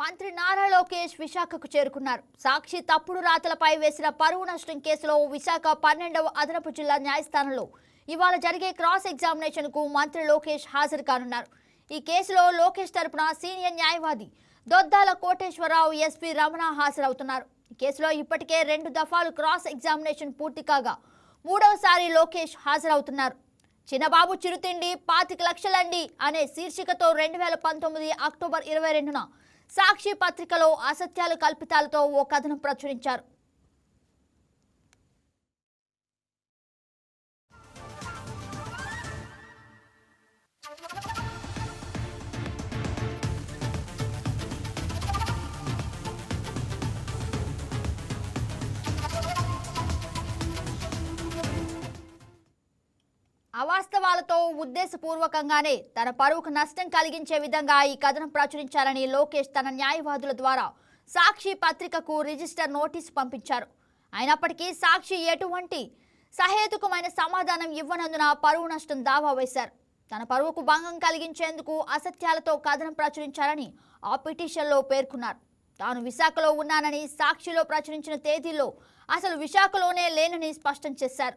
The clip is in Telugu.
మంత్రి నారా లోకేష్ విశాఖకు చేరుకున్నారు. సాక్షి తప్పుడు రాతలపై వేసిన పరువు నష్టం కేసులో విశాఖ పన్నెండవ అదనపు జిల్లా న్యాయస్థానంలో ఇవాళ జరిగే క్రాస్ ఎగ్జామినేషన్కు మంత్రి లోకేష్ హాజరు కానున్నారు. ఈ కేసులో లోకేష్ తరపున సీనియర్ న్యాయవాది దొద్దాల కోటేశ్వరరావు ఎస్పీ రమణ హాజరవుతున్నారు. ఈ కేసులో ఇప్పటికే రెండు దఫాలు క్రాస్ ఎగ్జామినేషన్ పూర్తి కాగా మూడవసారి లోకేష్ హాజరవుతున్నారు. చిన్నబాబు చిరుతిండి పాతిక లక్షలండి అనే శీర్షికతో రెండు వేల పంతొమ్మిది అక్టోబర్ ఇరవై రెండున సాక్షి పత్రికలో అసత్యాలు కల్పితాలతో ఓ కథనం ప్రచురించారు. అవాస్తవాలతో ఉద్దేశపూర్వకంగానే తన పరువుకు నష్టం కలిగించే విధంగా ఈ కథనం ప్రచురించారని లోకేష్ తన న్యాయవాదుల ద్వారా సాక్షి పత్రికకు రిజిస్టర్ నోటీసు పంపించారు. అయినప్పటికీ సాక్షి ఎటువంటి సహేతుకమైన సమాధానం ఇవ్వనందున పరువు నష్టం దావా వేశారు. తన పరువుకు భంగం కలిగించేందుకు అసత్యాలతో కథనం ప్రచురించారని ఆ పిటిషన్లో పేర్కొన్నారు. తాను విశాఖలో ఉన్నానని సాక్షిలో ప్రచురించిన తేదీలో అసలు విశాఖలోనే లేనని స్పష్టం చేశారు.